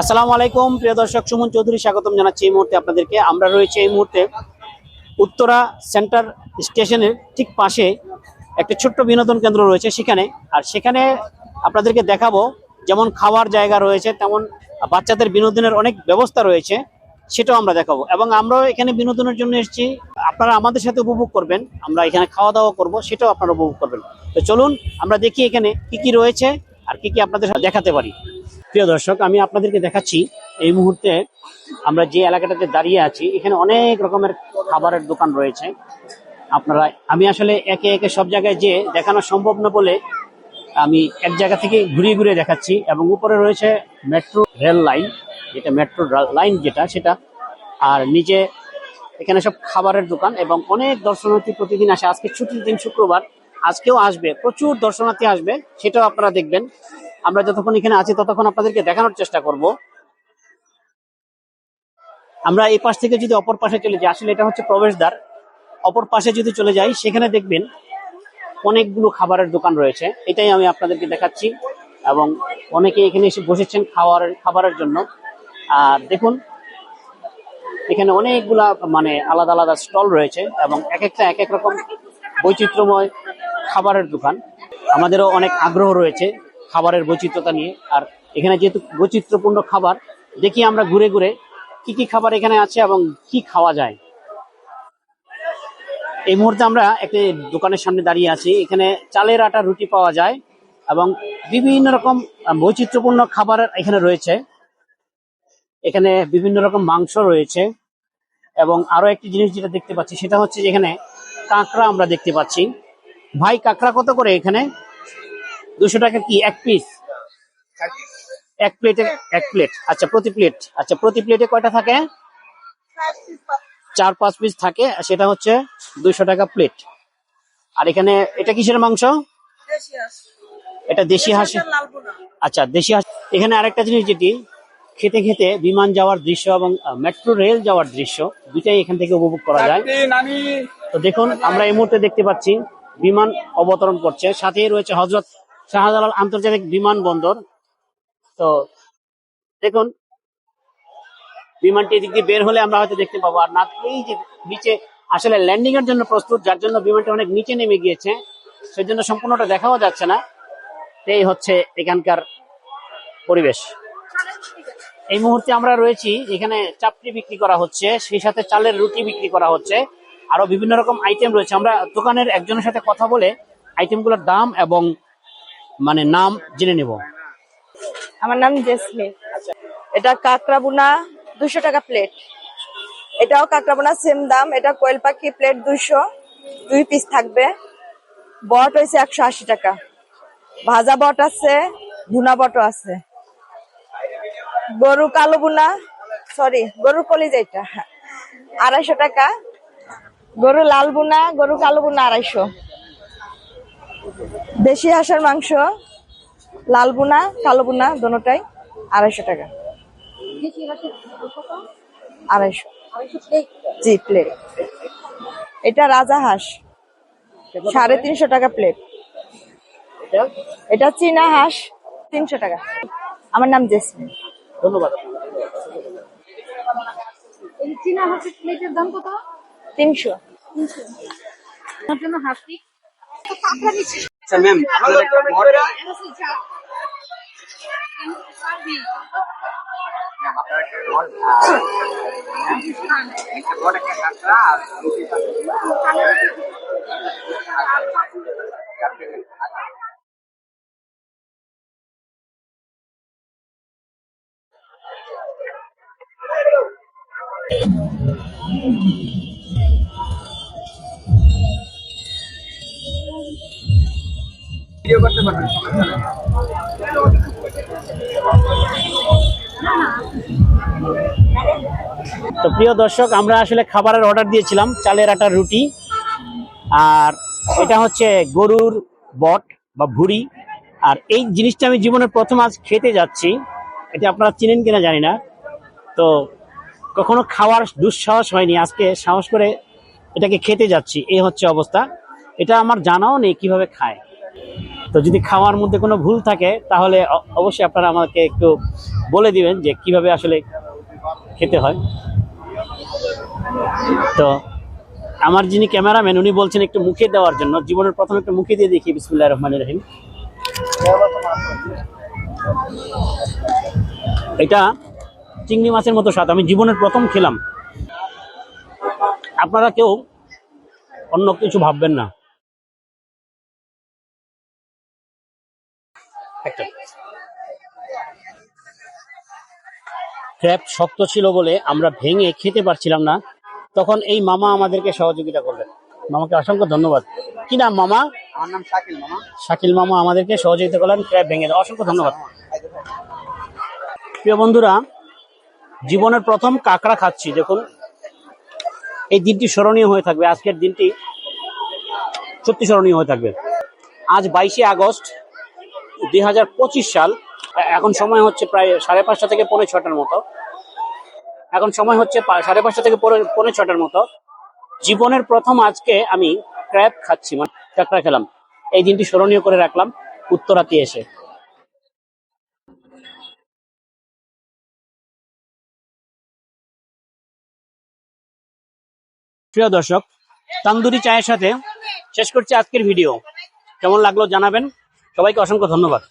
আসসালামু আলাইকুম। প্রিয় দর্শক, সুমন চৌধুরী স্বাগতম জানাচ্ছি এই মুহূর্তে আপনাদেরকে। আমরা রয়েছে এই মুহূর্তে উত্তরা সেন্টার স্টেশনের ঠিক পাশে একটা ছোট্ট বিনোদন কেন্দ্র রয়েছে সেখানে। আর সেখানে আপনাদেরকে দেখাবো যেমন খাওয়ার জায়গা রয়েছে, তেমন বাচ্চাদের বিনোদনের অনেক ব্যবস্থা রয়েছে, সেটাও আমরা দেখাবো। এবং আমরাও এখানে বিনোদনের জন্য এসেছি। আপনারা আমাদের সাথে উপভোগ করবেন, আমরা এখানে খাওয়া দাওয়া করব, সেটাও আপনারা উপভোগ করবেন। তো চলুন, আমরা দেখি এখানে কি কি রয়েছে আর কি কি আপনাদের সাথে দেখাতে পারি। প্রিয় দর্শক, আমি আপনাদেরকে দেখাচ্ছি এই মুহূর্তে আমরা যে এলাকাটাতে দাঁড়িয়ে আছি, এখানে অনেক রকমের খাবারের দোকান রয়েছে। আপনারা, আমি আসলে একে একে সব জায়গায় যে দেখানো সম্ভব না বলে আমি এক জায়গা থেকে ঘুরিয়ে ঘুরিয়ে দেখাচ্ছি এবং উপরে রয়েছে মেট্রো রেল লাইন, যেটা মেট্রো লাইন যেটা, সেটা। আর নিচে এখানে সব খাবারের দোকান এবং অনেক দর্শনার্থী প্রতিদিন আসে। আজকে ছুটির দিন শুক্রবার, আজকেও আসবে, প্রচুর দর্শনার্থী আসবে, সেটাও আপনারা দেখবেন। আমরা যতক্ষণ এখানে আছি ততক্ষণ আপনাদেরকে দেখানোর চেষ্টা করব। আমরা এই পাশ থেকে যদি অপর পাশে চলে যাই, আসলে এটা হচ্ছে প্রবেশদ্বার। অপর পাশে যদি চলে যাই, সেখানে দেখবেন অনেকগুলো খাবারের দোকান রয়েছে। এটাই আমি আপনাদেরকে দেখাচ্ছি এবং অনেকে এখানে এসে বসেছেন খাওয়ার, খাবারের জন্য। আর দেখুন, এখানে অনেকগুলা মানে আলাদা আলাদা স্টল রয়েছে এবং এক একটা, এক এক রকম বৈচিত্র্যময় খাবারের দোকান। আমাদেরও অনেক আগ্রহ রয়েছে খাবারের বৈচিত্র্যতা নিয়ে। আর এখানে যেহেতু বৈচিত্র্যপূর্ণ খাবার, দেখি আমরা ঘুরে ঘুরে কি কি খাবার এখানে আছে এবং কি খাওয়া যায়। এই মুহূর্তে আমরা একটি দোকানের সামনে দাঁড়িয়ে আছি। এখানে চালের আটা রুটি পাওয়া যায় এবং বিভিন্ন রকম বৈচিত্র্যপূর্ণ খাবার এখানে রয়েছে। এখানে বিভিন্ন রকম মাংস রয়েছে এবং আরও একটি জিনিস যেটা দেখতে পাচ্ছি, সেটা হচ্ছে এখানে কাঁকড়া আমরা দেখতে পাচ্ছি। ভাই, কাঁকড়া কত করে এখানে? দুশো টাকা কি? এক পিস এক প্লেটে এক প্লেট আচ্ছা প্রতি প্লেট আচ্ছা প্রতি প্লেটে কয়টা থাকে? চার পাঁচ পিস থাকে সেটা হচ্ছে দুইশো টাকা প্লেট আর এখানে এটা কিসের মাংস? এটা দেশি হাঁস। আচ্ছা দেশি হাঁস। এখানে আরেকটা জিনিস যেটি খেতে খেতে বিমান যাওয়ার দৃশ্য এবং মেট্রো রেল যাওয়ার দৃশ্য দুইটাই এখান থেকে উপভোগ করা যায়। তো দেখুন আমরা এই মুহূর্তে দেখতে পাচ্ছি বিমান অবতরণ করছে। সাথেই রয়েছে হজরত শাহজালাল আন্তর্জাতিক বিমানবন্দর। তো দেখুন, বিমানটি এদিক দিয়ে বের হলে আমরা হয়তো দেখতে পাবো। আর না, এই যে নিচে আসলে ল্যান্ডিং এর জন্য প্রস্তুত, যার জন্য বিমানটি অনেক নিচে নেমে গিয়েছে, সেজন্য সম্পূর্ণটা দেখাও যাচ্ছে না। এই হচ্ছে এখানকার পরিবেশ। এই মুহূর্তে আমরা রয়েছি এখানে চাপড়ি বিক্রি করা হচ্ছে, সেই সাথে চালের রুটি বিক্রি করা হচ্ছে। আরও বিভিন্ন রকম আইটেম রয়েছে। আমরা দোকানের একজনের সাথে কথা বলে আইটেমগুলোর দাম এবং মানে নাম জেনে নেব। আমার নাম জেসমিন। এটা কাঁকড়া বুনা দুশো টাকা প্লেট এটাও কাঁকড়া বুনা সেম দাম। এটা কোয়েল পাখি প্লেট দুশো দুই পিস থাকবে। বট হয়েছে একশো আশি টাকা। ভাজা বট আছে, ভুনা বটও আছে। গরু কালো বুনা সরি গরুর কলিজা এটা আড়াইশো টাকা। গরু লাল বুনা গরু কালো বুনা আড়াইশো। দেশি হাঁসের মাংস লাল বুনা কালো বুনা দোনোটাই আড়াইশো টাকা। আড়াইশো। জি প্লেট এটা রাজা হাঁস। সাড়ে তিনশো টাকা প্লেট এটা এটা চীনা হাঁস তিনশো টাকা। আমার নাম জেসমিন। ধন্যবাদ। চীনা হাঁসের প্লেটের দাম কত? তিনশো। আমার জন্য হাসি So, ma'am, like, what? Thank you. Ma'am তো প্রিয় দর্শক, আমরা আসলে খাবারের অর্ডার দিয়েছিলাম, চালের আটার রুটি। আর এটা হচ্ছে গরুর বট বা ভুড়ি। আর এই জিনিসটা আমি জীবনে প্রথম আজ খেতে যাচ্ছি। এটা আপনারা চিনেন কিনা জানি না। তো কখনো খাওয়ার দুঃসাহস হয়নি। আজকে সাহস করে এটাকে খেতে যাচ্ছি। এই হচ্ছে অবস্থা। এটা আমার জানাও নেই কীভাবে খায়। তো যদি খাওয়ার মধ্যে কোনো ভুল থাকে, তাহলে অবশ্যই আপনারা আমাকে একটু বলে দিবেন যে কীভাবে আসলে খেতে হয়। তো আমার যিনি ক্যামেরাম্যান, উনি বলছেন একটু মুখে দেওয়ার জন্য। জীবনের প্রথম একটু মুখে দিয়ে দেখি বিসমুল্লাহ রহমান রহিম। এটা চিংড়ি মাছের মতো স্বাদ, আমি জীবনের প্রথম খেলাম। আপনারা কেউ অন্য কিছু ভাববেন না। ক্র্যাপ শক্ত ছিল বলে আমরা ভেঙে খেতে পারছিলাম না। তখন এই মামা আমাদেরকে সহযোগিতা করলেন। মামাকে অসংখ্য ধন্যবাদ। কি নাম মামা? আমার নাম শাকিল মামা। শাকিল মামা আমাদেরকে সহযোগিতা করলেন ক্র্যাপ ভেঙে অসংখ্য ধন্যবাদ। প্রিয় বন্ধুরা জীবনের প্রথম কাঁকড়া খাচ্ছি। দেখুন এই দিনটি স্মরণীয় হয়ে থাকবে। আজকের দিনটি সত্যি স্মরণীয় হয়ে থাকবে। আজ বাইশে আগস্ট দুই হাজার পঁচিশ সাল এখন সময় হচ্ছে প্রায় সাড়ে পাঁচটা থেকে পৌনে ছটার মতো। এখন সময় হচ্ছে সাড়ে পাঁচটা থেকে পৌনে ছটার মতো। জীবনের প্রথম আজকে আমি ক্র্যাব খাচ্ছি মানে কাঁকড়া খেলাম। এই দিনটি স্মরণীয় করে রাখলাম। উত্তরাতে এসে। প্রিয় দর্শক, তান্দুরি চায়ের সাথে শেষ করছি আজকের ভিডিও। কেমন লাগল জানাবেন? সবাইকে অসংখ্য ধন্যবাদ।